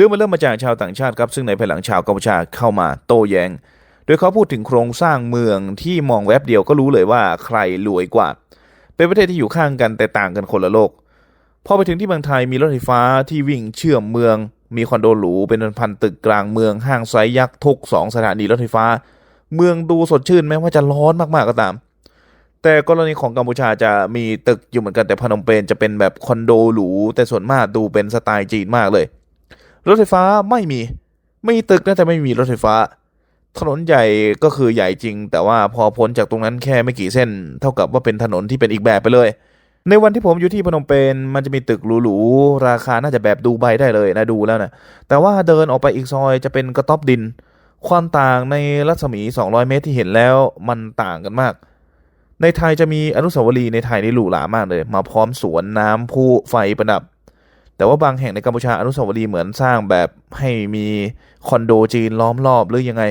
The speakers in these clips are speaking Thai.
รื่องมันเริ่มมาจากชาวต่างชาติครับซึ่งในภายหลังชาวกัมพูชาเข้ามาโต้แย้ง โดยเขาพูดถึงโครงสร้างเมืองที่มองแวบเดียวก็รู้เลยว่าใครรวยกว่า เป็นประเทศที่อยู่ข้างกันแต่ต่างกันคนละโลกพอไปถึงที่เมืองไทยมีรถไฟฟ้าที่วิ่งเชื่อมเมือง มีคอนโดหรูเป็นพันๆตึกกลางเมืองห้างไซยักษ์ทุกสองสถานีรถไฟฟ้า เมืองดูสดชื่นแม้ว่าจะร้อนมากๆก็ตาม แต่กรณีของกัมพูชาจะมีตึกอยู่เหมือนกันแต่พนมเปญจะเป็นแบบคอนโดหรูแต่ส่วนมากดูเป็นสไตล์จีนมากเลย รถไฟฟ้าไม่มี ไม่มีตึกนะแต่ไม่มีรถไฟฟ้า ถนนใหญ่ก็คือใหญ่จริง แต่ว่าพอพ้นจากตรงนั้นแค่ไม่กี่เส้น เท่ากับว่าเป็นถนนที่เป็นอีกแบบไปเลย ในวันที่ผมอยู่ที่พนมเปญมันจะมีตึกหรูๆราคาน่าจะแบบดูใบได้เลยนะดูแล้วนะแต่ว่าเดินออกไปอีกซอยจะเป็นกระต๊อบดิน ความต่างในรัศมี 200 เมตรที่เห็นแล้วมันต่างกันมากในไทยจะมีอนุสาวรีย์ในไทยนี่หรูหรามากเลย มาพร้อมสวนน้ำพุไฟประดับ แต่ว่าบางแห่งในกัมพูชาอนุสาวรีย์เหมือนสร้างแบบให้มีคอนโดจีนล้อมรอบหรือยังไง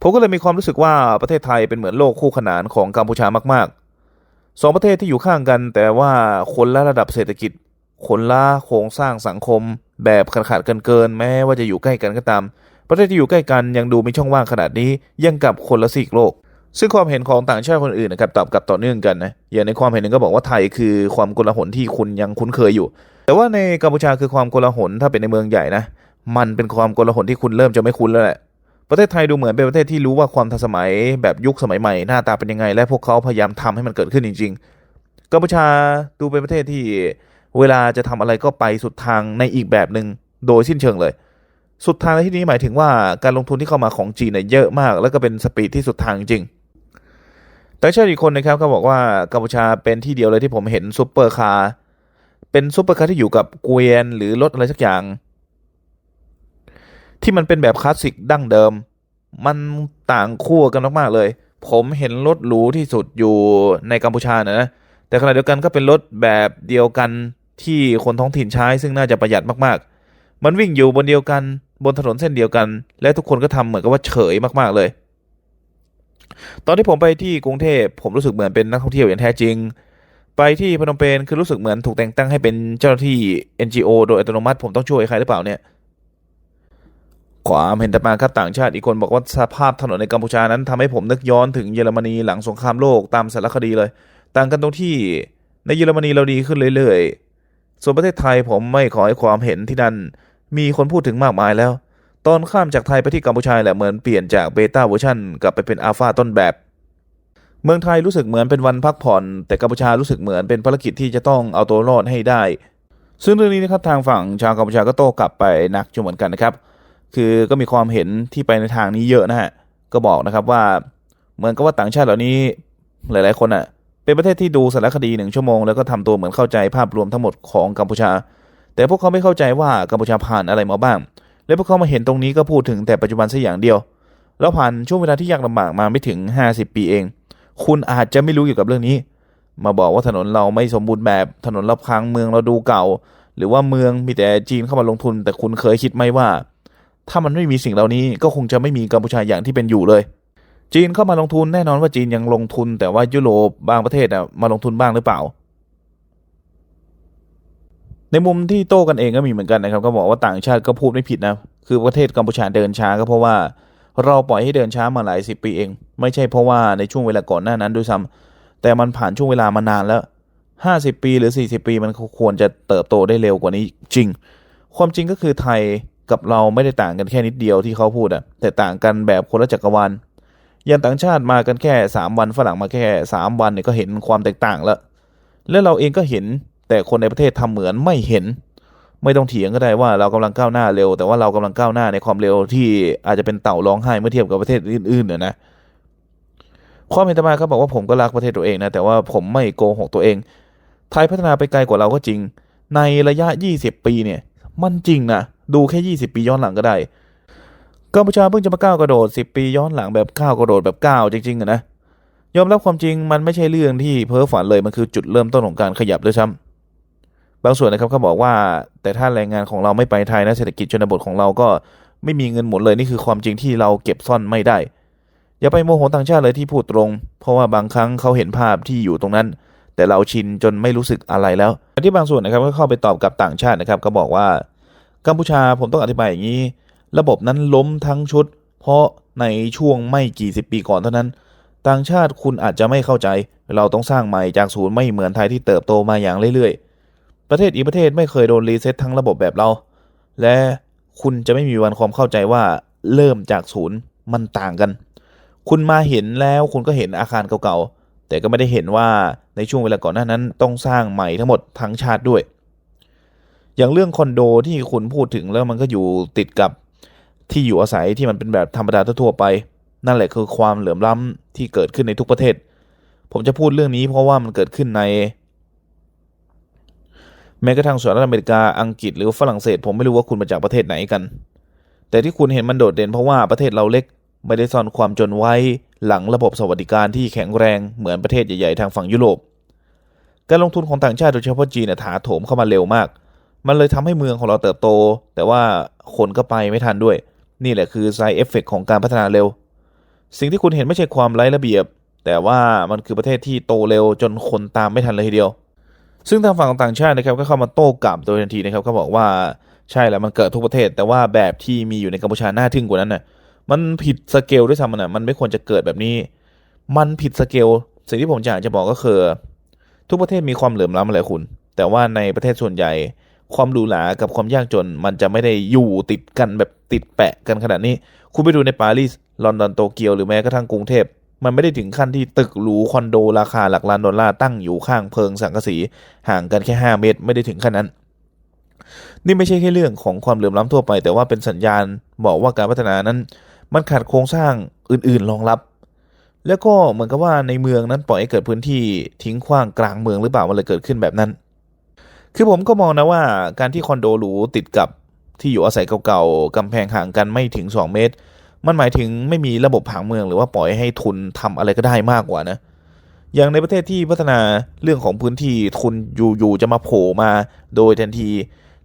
ผมก็เลยมีความรู้สึกว่าประเทศไทยเป็นเหมือนโลกคู่ขนานของกัมพูชามากๆสองประเทศที่อยู่ข้างกัน แต่ว่าคนละระดับเศรษฐกิจคนละโครงสร้างสังคม แบบขาดขาดกันเกินๆแม้ว่าจะอยู่ใกล้กันก็ตาม ประเทศที่อยู่ใกล้กันยังดูมีช่องว่างขนาดนี้ยังกับคนละซีกโลก ซึ่งความเห็นของต่างชาติคนอื่นนะครับตอบกลับต่อเนื่องกันนะอย่างในความเห็นหนึ่งก็บอกว่าไทยคือความกลาหลที่คุณยังคุ้นเคยอยู่ แต่ว่าในกัมพูชาคือความโกลาหลถ้าเป็นในเมืองใหญ่นะ มันเป็นความโกลาหลที่คุณเริ่มจะไม่คุ้นแล้วแหละ ประเทศไทยดูเหมือนเป็นประเทศที่รู้ว่าความทันสมัยแบบยุคสมัยใหม่หน้าตาเป็นยังไง และพวกเขาพยายามทำให้มันเกิดขึ้นจริง ๆกัมพูชาดูเป็นประเทศที่เวลาจะทำอะไรก็ไปสุดทางในอีกแบบหนึ่งโดยสิ้นเชิงเลย สุดทางในที่นี้หมายถึงว่าการลงทุนที่เข้ามาของจีนเนี่ยเยอะมาก แล้วก็เป็นสปีดที่สุดทางจริงแต่เชื่ออีกคนนะครับก็บอกว่ากัมพูชาเป็นที่เดียวเลยที่ผมเห็นซุปเปอร์คาร์ เป็นซุปเปอร์คาร์ที่อยู่กับเกวียนหรือรถอะไรสักอย่าง ที่มันเป็นแบบคลาสสิกดั้งเดิม มันต่างขั้วกันมากๆเลย ผมเห็นรถหรูที่สุดอยู่ในกัมพูชานะนะ แต่ขณะเดียวกันก็เป็นรถแบบเดียวกันที่คนท้องถิ่นใช้ ซึ่งน่าจะประหยัดมากๆ มันวิ่งอยู่บนเดียวกันบนถนนเส้นเดียวกัน และทุกคนก็ทำเหมือนกับว่าเฉยมากๆเลย ตอนที่ผมไปที่กรุงเทพผมรู้สึกเหมือนเป็นนักท่องเที่ยวอย่างแท้จริง ไปที่พนมเปญคือรู้สึกเหมือนถูกแต่งตั้งให้เป็นเจ้าหน้าที่ NGO โดยอัตโนมัติผมต้องช่วยใครหรือเปล่าเนี่ยความเห็นต่มาครับต่างชาติอีกคนบอกว่าสภาพถนนในกัมพูชานั้นทำให้ผมนึกย้อนถึงเยอรมนีหลังสงครามโลกตามสารคดีเลย ต่างกันตรงที่ในเยอรมนีเราดีขึ้นเรื่อยๆ ส่วนประเทศไทยผมไม่ขอให้ความเห็นที่นั่นมีคนพูดถึงมากมายแล้ว ตอนข้ามจากไทยไปที่กัมพูชาแหละเหมือนเปลี่ยนจากเบต้าเวอร์ชันกลับไปเป็นอัลฟาต้นแบบ เมืองไทยรู้สึกเหมือนเป็นวันพักผ่อน แต่กัมพูชารู้สึกเหมือนเป็นภารกิจที่จะต้องเอาตัวรอดให้ได้ ซึ่งเรื่องนี้นะครับทางฝั่งชาวกัมพูชาก็โต้กลับไปหนักอยู่เหมือนกันนะครับ คือก็มีความเห็นที่ไปในทางนี้เยอะนะฮะก็บอกนะครับว่าเหมือนกับว่าต่างชาติเหล่านี้หลาย ๆ คนอะ เป็นประเทศที่ดูสารคดีหนึ่งชั่วโมงแล้วก็ทำตัวเหมือนเข้าใจภาพรวมทั้งหมดของกัมพูชา แต่พวกเขาไม่เข้าใจว่ากัมพูชาผ่านอะไรมาบ้าง และพวกเขามาเห็นตรงนี้ก็พูดถึงแต่ปัจจุบันซะอย่างเดียวแล้วผ่านช่วงเวลาที่ยากลำบากมาไม่ถึง 50 ปีเอง คุณอาจจะไม่รู้เกี่ยวกับเรื่องนี้ มาบอกว่าถนนเราไม่สมบูรณ์แบบถนนรอบค้างเมืองเราดูเก่า หรือว่าเมืองมีแต่จีนเข้ามาลงทุน แต่คุณเคยคิดไหมว่า ถ้ามันไม่มีสิ่งเหล่านี้ก็คงจะไม่มีกัมพูชาอย่างที่เป็นอยู่เลย จีนเข้ามาลงทุนแน่นอนว่าจีนยังลงทุน แต่ว่ายุโรปบางประเทศอะมาลงทุนบ้างหรือเปล่าในมุมที่โต้กันเองก็มีเหมือนกันนะครับ ก็บอกว่าต่างชาติก็พูดไม่ผิดนะ คือประเทศกัมพูชาเดินช้าก็เพราะว่า เราปล่อยให้เดินช้ามาหลายสิบปีเอง ไม่ใช่เพราะว่าในช่วงเวลาก่อนหน้านั้นด้วยซ้ำแต่มันผ่านช่วงเวลามานานแล้วห้าสิบปีหรือสี่สิบปีมันควรจะเติบโตได้เร็วกว่านี้จริง ความจริงก็คือไทยกับเราไม่ได้ต่างกันแค่นิดเดียวที่เขาพูดอะแต่ต่างกันแบบคนละจักรวาลอย่างต่างชาติมากันแค่สามวันฝรั่งมาแค่สามวันเนี่ยก็เห็นความแตกต่างแล้ว และเราเองก็เห็นแต่คนในประเทศทำเหมือนไม่เห็น ไม่ต้องเถียงก็ได้ว่าเรากำลังก้าวหน้าเร็ว แต่ว่าเรากำลังก้าวหน้าในความเร็วที่อาจจะเป็นเต่าร้องไห้เมื่อเทียบกับประเทศอื่นๆเนี่ยนะความเห็นตมาเขาบอกว่าผมก็รักประเทศตัวเองนะแต่ว่าผมไม่โกหกตัวเอง ไทยพัฒนาไปไกลกว่าเราก็จริง ในระยะ 20 ปีเนี่ย มันจริงนะดูแค่ 20 ปีย้อนหลังก็ได้กัมพูชาเพิ่งจะมาก้าวกระโดด 10 ปีย้อนหลังแบบก้าวกระโดดแบบก้าวจริงๆอะนะยอมรับความจริงมันไม่ใช่เรื่องที่เพ้อฝันเลยมันคือจุดเริ่มต้นของการขยับด้วยซ้ำ บางส่วนนะครับเขาบอกว่าแต่ถ้าแรงงานของเราไม่ไปไทยนะเศรษฐกิจชนบทของเราก็ไม่มีเงินหมุนเลยนี่คือความจริงที่เราเก็บซ่อนไม่ได้ อย่าไปโมโหต่างชาติเลยที่พูดตรง เพราะว่าบางครั้งเขาเห็นภาพที่อยู่ตรงนั้น แต่เราชินจนไม่รู้สึกอะไรแล้วที่บางส่วนนะครับก็เข้าไปตอบกับต่างชาตินะครับ ก็บอกว่ากัมพูชาผมต้องอธิบายอย่างนี้ ระบบนั้นล้มทั้งชุด เพราะในช่วงไม่กี่สิบปีก่อนเท่านั้น ต่างชาติคุณอาจจะไม่เข้าใจ เราต้องสร้างใหม่จากศูนย์ไม่เหมือนไทยที่เติบโตมาอย่างเรื่อยๆ ประเทศอีกประเทศไม่เคยโดนรีเซ็ตทั้งระบบแบบเรา และคุณจะไม่มีวันความเข้าใจว่าเริ่มจากศูนย์มันต่างกัน คุณมาเห็นแล้วคุณก็เห็นอาคารเก่าๆ แต่ก็ไม่ได้เห็นว่าในช่วงเวลาก่อนหน้านั้นต้องสร้างใหม่ทั้งหมดทั้งชาติด้วย อย่างเรื่องคอนโดที่คุณพูดถึงแล้วมันก็อยู่ติดกับที่อยู่อาศัยที่มันเป็นแบบธรรมดาทั่วไป นั่นแหละคือความเหลื่อมล้ำที่เกิดขึ้นในทุกประเทศ ผมจะพูดเรื่องนี้เพราะว่ามันเกิดขึ้นใน แม้กระทั่งสหรัฐอเมริกาอังกฤษหรือฝรั่งเศส ผมไม่รู้ว่าคุณมาจากประเทศไหนกัน แต่ที่คุณเห็นมันโดดเด่นเพราะว่าประเทศเราเล็กไม่ได้ซ่อนความจนไว้หลังระบบสวัสดิการที่แข็งแรงเหมือนประเทศใหญ่ๆทางฝั่งยุโรป การลงทุนของต่างชาติโดยเฉพาะจีนน่ะถาโถมเข้ามาเร็วมาก มันเลยทำให้เมืองของเราเติบโต แต่ว่าคนก็ไปไม่ทันด้วย นี่แหละคือ side effect ของการพัฒนาเร็ว สิ่งที่คุณเห็นไม่ใช่ความไร้ระเบียบ แต่ว่ามันคือประเทศที่โตเร็วจนคนตามไม่ทันเลยทีเดียว ซึ่งทางฝั่งต่างชาตินะครับก็เข้ามาโต้กลับโดยทันทีนะครับก็บอกว่าใช่แหละมันเกิดทุกประเทศ แต่ว่าแบบที่มีอยู่ในกัมพูชาน่าทึ่งกว่านั้นน่ะมันผิดสเกลด้วยซ้ำมันน่ะมันไม่ควรจะเกิดแบบนี้ มันผิดสเกลสิ่งที่ผมอยากจะบอกก็คือ ทุกประเทศมีความเหลื่อมล้ำอะไรคุณ แต่ว่าในประเทศส่วนใหญ่ ความหรูหรากับความยากจน มันจะไม่ได้อยู่ติดกันแบบติดแปะกันขนาดนี้ คุณไปดูในปารีสลอนดอนโตเกียวหรือแม้กระทั่งกรุงเทพ มันไม่ได้ถึงขั้นที่ตึกหรูคอนโดราคาหลักล้านดอลลาร์ตั้งอยู่ข้างเพิงสังกะสีห่างกันแค่ 5 เมตร ไม่ได้ถึงขั้นนั้น นี่ไม่ใช่แค่เรื่องของความเหลื่อมล้ำทั่วไป แต่ว่าเป็นสัญญาณบอกว่าการพัฒนานั้น มันขาดโครงสร้างอื่นๆรองรับ แล้วก็เหมือนกับว่าในเมืองนั้นปล่อยให้เกิดพื้นที่ทิ้งขว้างกลางเมืองหรือเปล่ามันเลยเกิดขึ้นแบบนั้น คือผมก็มองนะว่าการที่คอนโดหรูติดกับที่อยู่อาศัยเก่าๆกำแพงห่างกันไม่ถึง 2 เมตร มันหมายถึงไม่มีระบบผังเมืองหรือว่าปล่อยให้ทุนทำอะไรก็ได้มากกว่านะ อย่างในประเทศที่พัฒนาเรื่องของพื้นที่ทุนอยู่ๆจะมาโผล่มาโดยทันที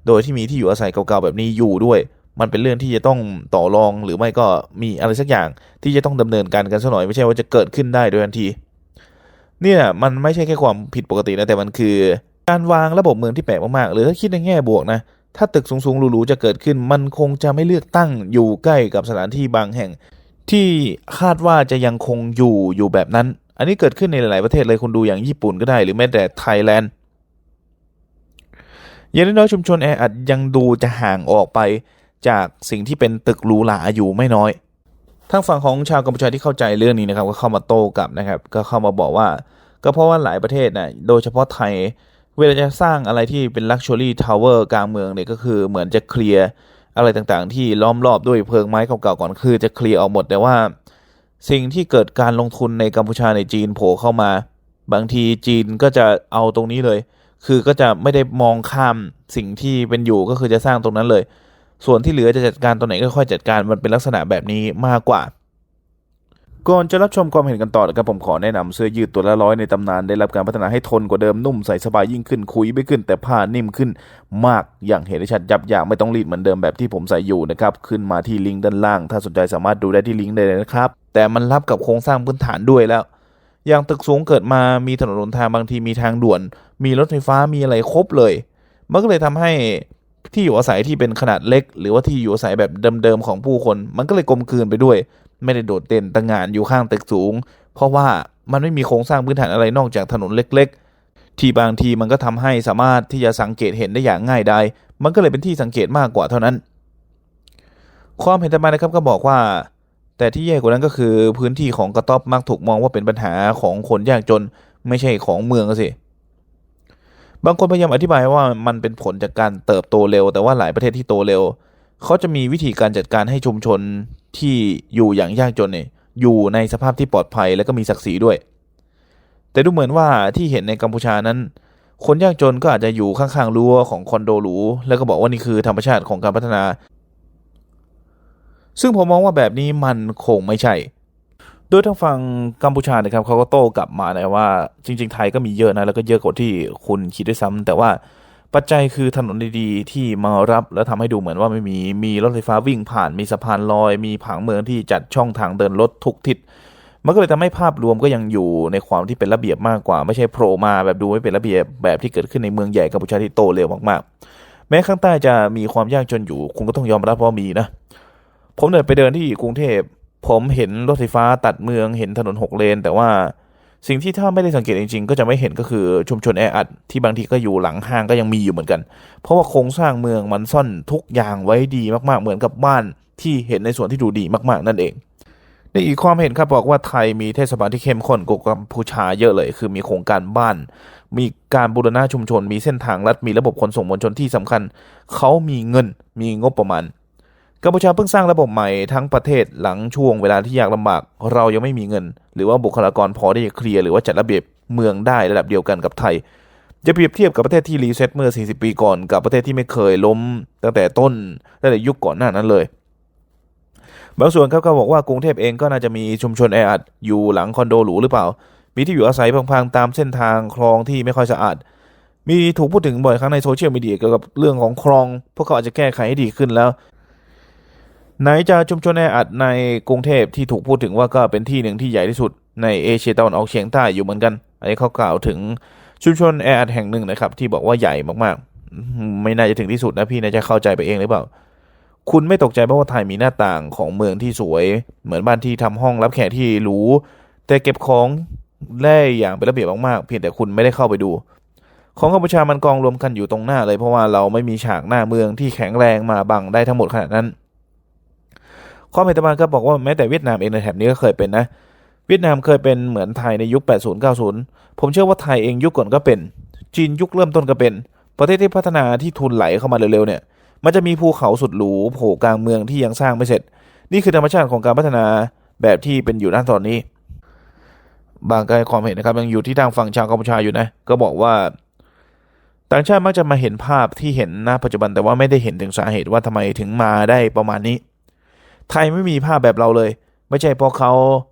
โดยที่มีที่อยู่อาศัยเก่าๆแบบนี้อยู่ด้วย มันเป็นเรื่องที่จะต้องต่อรองหรือไม่ก็มีอะไรสักอย่างที่จะต้องดำเนินการกันสักหน่อยไม่ใช่ว่าจะเกิดขึ้นได้โดยทันที เนี่ยมันไม่ใช่แค่ความผิดปกตินะแต่มันคือการวางระบบเมืองที่แปลกมากๆ หรือถ้าคิดในแง่บวกนะ ถ้าตึกสูงๆหรูๆจะเกิดขึ้น มันคงจะไม่เลือกตั้งอยู่ใกล้กับสถานที่บางแห่ง ที่คาดว่าจะยังคงอยู่อยู่แบบนั้น อันนี้เกิดขึ้นในหลาย ๆ ประเทศเลยคุณดูอย่างญี่ปุ่นก็ได้ หรือแม้แต่ไทยแลนด์อย่างน้อยๆชุมชนแออัดยังดูจะห่างออกไปจากสิ่งที่เป็นตึกหรูหราอยู่ไม่น้อยทางฝั่งของชาวกัมพูชาที่เข้าใจเรื่องนี้นะครับก็เข้ามาโต้กลับนะครับ ก็เข้ามาบอกว่า ก็เพราะว่าหลายประเทศนะโดยเฉพาะไทย เวลาจะสร้างอะไรที่เป็น Luxury Tower กลางเมืองเนี่ยก็คือเหมือนจะเคลียร์อะไรต่างๆ ที่ล้อมรอบด้วยเพลิงไม้เก่าๆก่อนคือจะเคลียร์ออกหมดแต่ว่า สิ่งที่เกิดการลงทุนในกัมพูชาในจีนโผล่เข้ามา บางทีจีนก็จะเอาตรงนี้เลย คือก็จะไม่ได้มองข้ามสิ่งที่เป็นอยู่ก็คือจะสร้างตรงนั้นเลย ส่วนที่เหลือจะจัดการตรงไหนก็ค่อยจัดการมันเป็นลักษณะแบบนี้มากกว่า ก่อนจะรับชมความเห็นกันต่อนะครับผมขอแนะนำเสื้อยืดตัวละร้อยในตำนานได้รับการพัฒนาให้ทนกว่าเดิมนุ่มใส่สบายยิ่งขึ้นคุยไม่ขึ้น แต่ผ้านิ่มขึ้นมากอย่างเห็นได้ชัดยับอย่างไม่ต้องรีดเหมือนเดิมแบบที่ผมใส่อยู่นะครับขึ้นมาที่ลิงก์ด้านล่าง ถ้าสนใจสามารถดูได้ที่ลิงก์ได้เลยนะครับแต่มันรับกับโครงสร้างพื้นฐานด้วยแล้ว อย่างตึกสูงเกิดมามีถนนหนทางบางทีมีทางด่วน มีรถไฟฟ้ามีอะไรครบเลยมันก็เลยทำให้ที่อยู่อาศัยที่เป็นขนาดเล็ก หรือว่าที่อยู่อาศัยแบบเดิมๆของผู้คน มันก็เลยกลมกลืนไปด้วย ไม่ได้โดดเด่นต่างงานอยู่ข้างตึกสูง เพราะว่ามันไม่มีโครงสร้างพื้นฐานอะไรนอกจากถนนเล็ก ๆ ที่บางทีมันก็ทำให้สามารถที่จะสังเกตเห็นได้อย่างง่ายดายมันก็เลยเป็นที่สังเกตมากกว่าเท่านั้น ความเห็นต่อมานะครับก็บอกว่า แต่ที่แย่กว่านั้นก็คือพื้นที่ของกระต๊อบมักถูกมองว่าเป็นปัญหาของคนยากจนไม่ใช่ของเมืองสิบางคนพยายามอธิบายว่ามันเป็นผลจากการเติบโตเร็ว แต่ว่าหลายประเทศที่โตเร็ว เขาจะมีวิธีการจัดการให้ชุมชนที่อยู่อย่างยากจนเนี่ยอยู่ในสภาพที่ปลอดภัยและก็มีศักดิ์ศรีด้วย แต่ดูเหมือนว่าที่เห็นในกัมพูชานั้น คนยากจนก็อาจจะอยู่ข้างๆรั้วของคอนโดหรูแล้วก็บอกว่านี่คือธรรมชาติของการพัฒนา ซึ่งผมมองว่าแบบนี้มันคงไม่ใช่ โดยทางฝั่งกัมพูชานะครับเขาก็โต้กลับมานะว่า จริง ๆ ไทยก็มีเยอะนะแล้วก็เยอะกว่าที่คุณคิดด้วยซ้ำแต่ว่า ปัจจัยคือถนนดีๆ ที่มารับแล้วทำให้ดูเหมือนว่าไม่มี มีรถไฟฟ้าวิ่งผ่าน มีสะพานลอย มีผังเมืองที่จัดช่องทางเดินรถทุกทิศ มันก็เลยทำให้ภาพรวมก็ยังอยู่ในความที่เป็นระเบียบมากกว่า ไม่ใช่โผล่มาแบบดูไม่เป็นระเบียบแบบที่เกิดขึ้นในเมืองใหญ่กัมพูชาที่โตเร็วมากๆ แม้ข้างใต้จะมีความยากจนอยู่ คุณก็ต้องยอมรับว่ามีนะ ผมเดินไปเดินที่กรุงเทพ ผมเห็นรถไฟฟ้าตัดเมือง เห็นถนนหกเลน แต่ว่า สิ่งที่ถ้าไม่ได้สังเกตจริงๆ ก็จะไม่เห็นก็คือชุมชนแออัดที่บางทีก็อยู่หลังห้างก็ยังมีอยู่เหมือนกัน เพราะว่าโครงสร้างเมืองมันซ่อนทุกอย่างไว้ดีมากๆเหมือนกับบ้านที่เห็นในส่วนที่ดูดีมากๆ นั่นเอง ในอีกความเห็นครับบอกว่าไทยมีเทศบาลที่เข้มข้นกว่ากัมพูชาเยอะเลย คือมีโครงการบ้าน มีการบูรณะชุมชน มีเส้นทางลัดมีระบบขนส่งมวลชนที่สำคัญ เขามีเงินมีงบประมาณ กัมพูชาเพิ่งสร้างระบบใหม่ทั้งประเทศหลังช่วงเวลาที่ยากลำบาก เรายังไม่มีเงิน หรือว่าบุคลากรพอที่จะเคลียร์หรือว่าจัดระเบียบเมืองได้ระดับเดียวกันกับไทย จะเปรียบเทียบกับประเทศที่รีเซ็ตเมื่อ 40 ปีก่อนกับประเทศที่ไม่เคยล้มตั้งแต่ต้นตั้งแต่ยุคก่อนหน้านั้นเลย บางส่วนครับก็บอกว่ากรุงเทพเองก็น่าจะมีชุมชนแออัดอยู่หลังคอนโดหรูหรือเปล่า มีที่อยู่อาศัยพังๆตามเส้นทางคลองที่ไม่ค่อยสะอาดมีถูกพูดถึงบ่อยครั้งในโซเชียลมีเดียเกี่ยวกับเรื่องของคลอง พวกเขาอาจจะแก้ไขให้ดีขึ้นแล้ว ไหนจะชุมชนแออัดในกรุงเทพที่ถูกพูดถึงว่าก็เป็นที่หนึ่งที่ใหญ่ที่สุดในเอเชียตะวันออกเฉียงใต้อยู่เหมือนกัน อันนี้เขากล่าวถึงชุมชนแออัดแห่งหนึ่งนะครับ ที่บอกว่าใหญ่มากๆ ไม่น่าจะถึงที่สุดนะพี่น่าจะเข้าใจไปเองหรือเปล่า คุณไม่ตกใจเพราะว่าไทยมีหน้าต่างของเมืองที่สวย เหมือนบ้านที่ทำห้องรับแขกที่หรูแต่เก็บของแล่อย่างเป็นระเบียบมากๆ เพียงแต่คุณไม่ได้เข้าไปดู ของกัมพูชามันกองรวมกันอยู่ตรงหน้าเลยเพราะว่าเราไม่มีฉากหน้าเมืองที่แข็งแรงมาบังได้ทั้งหมดขนาดนั้น ความเห็นตะวันก็บอกว่าแม้แต่เวียดนามเองในแถบนี้ก็เคยเป็นนะ เวียดนามเคยเป็นเหมือนไทยในยุค 80 90 ผมเชื่อว่าไทยเองยุคก่อนก็เป็น จีนยุคเริ่มต้นก็เป็น ประเทศที่พัฒนาที่ทุนไหลเข้ามาเร็วๆเนี่ย มันจะมีภูเขาสุดหรูโผล่กลางเมืองที่ยังสร้างไม่เสร็จ นี่คือธรรมชาติของการพัฒนาแบบที่เป็นอยู่ณตอนนี้ บางก็ให้ความเห็นนะครับยังอยู่ที่ทางฝั่งชาวกัมพูชาอยู่นะ ก็บอกว่าต่างชาติมักจะมาเห็นภาพที่เห็นณปัจจุบันแต่ว่าไม่ได้เห็นถึงสาเหตุว่าทำไมถึงมาได้ประมาณนี้ ไทยไม่มีภาพแบบเราเลย ไม่ใช่เพราะเขา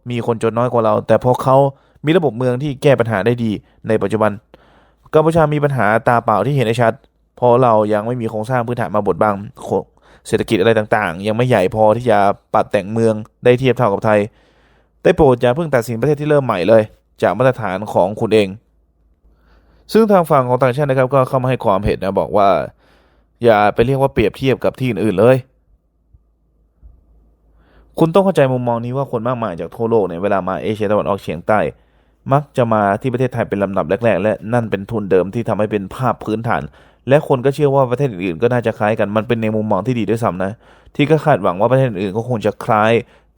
มีคนจนน้อยกว่าเรา แต่เพราะเขามีระบบเมืองที่แก้ปัญหาได้ดีในปัจจุบันกัมพูชามีปัญหาตาเปล่าที่เห็นได้ชัด เพราะเรายังไม่มีโครงสร้างพื้นฐานมาบดบังเศรษฐกิจอะไรต่าง ๆ ยังไม่ใหญ่พอที่จะปรับแต่งเมืองได้เทียบเท่ากับไทย ได้โปรดอย่าเพิ่งตัดสินประเทศที่เริ่มใหม่เลย จากมาตรฐานของคุณเอง ซึ่งทางฝั่งของต่างชาตินะครับก็เข้ามาให้ความเห็นนะบอกว่า อย่าไปเรียกว่าเปรียบเทียบกับที่อื่นๆเลย คุณต้องเข้าใจมุมมองนี้ว่าคนมากมายจากทั่วโลกเนี่ยเวลามาเอเชียตะวันออกเฉียงใต้ มักจะมาที่ประเทศไทยเป็นลำดับแรก ๆ และนั่นเป็นทุนเดิมที่ทำให้เป็นภาพพื้นฐาน และคนก็เชื่อว่าประเทศอื่นๆก็น่าจะคล้ายกันมันเป็นในมุมมองที่ดีด้วยซ้ำนะที่ก็คาดหวังว่าประเทศอื่นก็คงจะคล้าย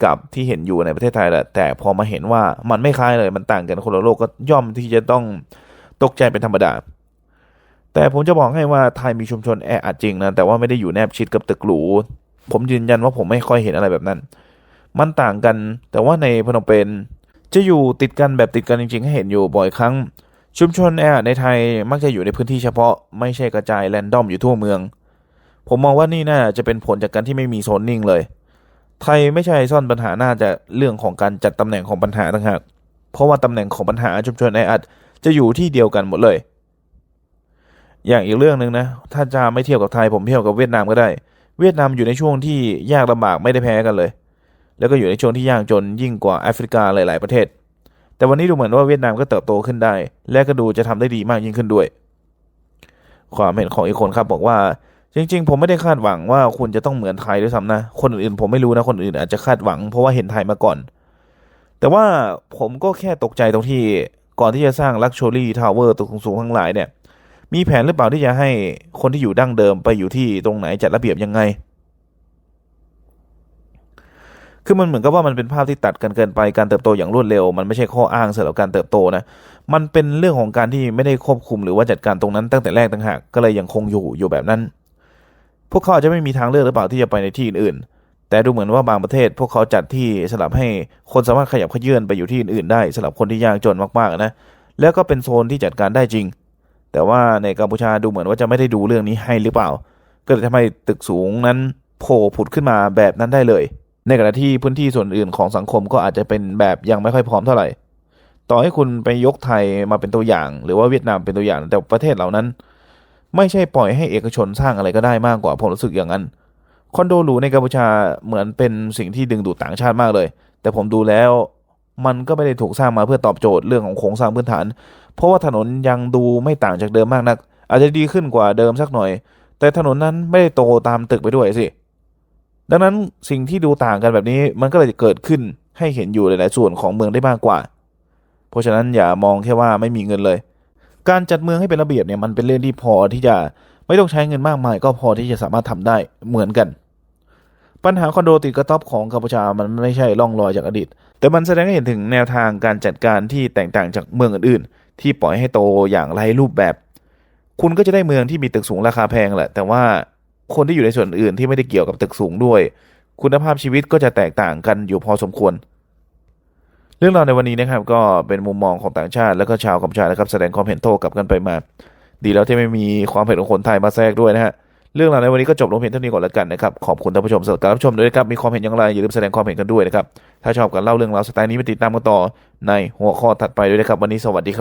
กับที่เห็นอยู่ในประเทศไทยแหละแต่พอมาเห็นว่ามันไม่คล้ายเลยมันต่างกันคนละโลกก็ย่อมที่จะต้องตกใจเป็นธรรมดา แต่ผมจะบอกให้ว่าไทยมีชุมชนแออัดจริงนะแต่ว่าไม่ได้อยู่แนบชิดกับตึกหรูผมยืนยันว่าผมไม่ค่อยเห็นอะไรแบบนั้น มันต่างกัน แต่ว่าในพนมเปญจะอยู่ติดกันแบบติดกันจริงๆให้เห็นอยู่บ่อยครั้ง ชุมชนแออัดในไทยมักจะอยู่ในพื้นที่เฉพาะไม่ใช่กระจายแรนดอมอยู่ทั่วเมือง ผมมองว่านี่น่าจะเป็นผลจากการที่ไม่มีโซนนิ่งเลย ไทยไม่ใช่ซ่อนปัญหาน่าจะเรื่องของการจัดตำแหน่งของปัญหาต่างหากเพราะว่าตำแหน่งของปัญหาชุมชนแออัดจะอยู่ที่เดียวกันหมดเลย อย่างอีกเรื่องหนึ่งนะ ถ้าจะไม่เทียบกับไทยผมเทียบกับเวียดนามก็ได้ เวียดนามอยู่ในช่วงที่ยากลำบากไม่ได้แพ้กันเลย แล้วก็อยู่ในช่วงที่ยากจนยิ่งกว่าแอฟริกาหลาย ๆประเทศ แต่วันนี้ดูเหมือนว่าเวียดนามก็เติบโตขึ้นได้ และก็ดูจะทำได้ดีมากยิ่งขึ้นด้วย ความเห็นของอีกคนครับบอกว่าจริง ๆ ผมไม่ได้คาดหวังว่าคุณจะต้องเหมือนไทยด้วยซ้ำนะ คนอื่นๆผมไม่รู้นะ คนอื่นอาจจะคาดหวังเพราะว่าเห็นไทยมาก่อน แต่ว่าผมก็แค่ตกใจตรงที่ก่อนที่จะสร้างลักชัวรี่ทาวเวอร์ตัวสูงๆทั้งหลายเนี่ย มีแผนหรือเปล่าที่จะให้คนที่อยู่ดั้งเดิมไปอยู่ที่ตรงไหนจัดระเบียบยังไง คือมันเหมือนกับว่ามันเป็นภาพที่ตัดกันเกินไปการเติบโตอย่างรวดเร็ว มันไม่ใช่ข้ออ้างสำหรับการเติบโตนะมันเป็นเรื่องของการที่ไม่ได้ควบคุมหรือว่าจัดการตรงนั้นตั้งแต่แรกต่างหากก็เลยยังคงอยู่อยู่แบบนั้น พวกเขาอาจจะไม่มีทางเลือกหรือเปล่าที่จะไปในที่อื่นๆแต่ดูเหมือนว่าบางประเทศ พวกเขาจัดที่สำหรับให้คนสามารถขยับขยื่นไปอยู่ที่อื่นๆได้สำหรับคนที่ยากจนมากๆนะแล้วก็เป็นโซนที่จัดการได้จริง แต่ว่าในกัมพูชาดูเหมือนว่าจะไม่ได้ดูเรื่องนี้ให้หรือเปล่า ก็เลยทำให้ตึกสูงนั้นโผล่ผุดขึ้นมาแบบนั้นได้เลย ในขณะที่พื้นที่ส่วนอื่นของสังคมก็อาจจะเป็นแบบยังไม่ค่อยพร้อมเท่าไหร่ ต่อให้คุณไปยกไทยมาเป็นตัวอย่าง หรือว่าเวียดนามเป็นตัวอย่างแต่ประเทศเหล่านั้น ไม่ใช่ปล่อยให้เอกชนสร้างอะไรก็ได้มากกว่าผมรู้สึกอย่างนั้นคอนโดหรูในกัมพูชาเหมือนเป็นสิ่งที่ดึงดูดต่างชาติมากเลย แต่ผมดูแล้วมันก็ไม่ได้ถูกสร้างมาเพื่อตอบโจทย์เรื่องของโครงสร้างพื้นฐาน เพราะว่าถนนยังดูไม่ต่างจากเดิมมากนัก อาจจะดีขึ้นกว่าเดิมสักหน่อย แต่ถนนนั้นไม่ได้โตตามตึกไปด้วยสิ ดังนั้นสิ่งที่ดูต่างกันแบบนี้มันก็เลยเกิดขึ้นให้เห็นอยู่หลาย ๆ ส่วนของเมืองได้มากกว่า เพราะฉะนั้นอย่ามองแค่ว่าไม่มีเงินเลย การจัดเมืองให้เป็นระเบียบเนี่ยมันเป็นเรื่องที่พอที่จะไม่ต้องใช้เงินมากมาย ก็พอที่จะสามารถทำได้เหมือนกัน ปัญหาคอนโดติดกระต๊อบของกัมพูชามันไม่ใช่ร่องรอยจากอดีต แต่มันแสดงให้เห็นถึงแนวทางการจัดการที่แตกต่างจากเมืองอื่น ๆ ที่ปล่อยให้โตอย่างไร้รูปแบบ คุณก็จะได้เมืองที่มีตึกสูงราคาแพงแหละ แต่ว่า คนที่อยู่ในส่วนอื่นที่ไม่ได้เกี่ยวกับตึกสูงด้วย คุณภาพชีวิตก็จะแตกต่างกันอยู่พอสมควร เรื่องราวในวันนี้นะครับ ก็เป็นมุมมองของต่างชาติ แล้วก็ชาวกัมพูชานะครับแสดงความเห็นโต้กลับกันไปมา ดีแล้วที่ไม่มีความเห็นของคนไทยมาแทรกด้วยนะฮะเรื่องราวในวันนี้ก็จบลงเพียงเท่านี้ก่อนแล้วกันนะครับ ขอบคุณท่านผู้ชมสำหรับการรับชมด้วยนะครับ มีความเห็นอย่างไร อย่าลืมแสดงความเห็นกันด้วยนะครับ ถ้าชอบการเล่าเรื่องราวสไตล์นี้ไปติดตามกันต่อในหัวข้อถัดไปด้วยนะครับ วันนี้สวัสดีครับ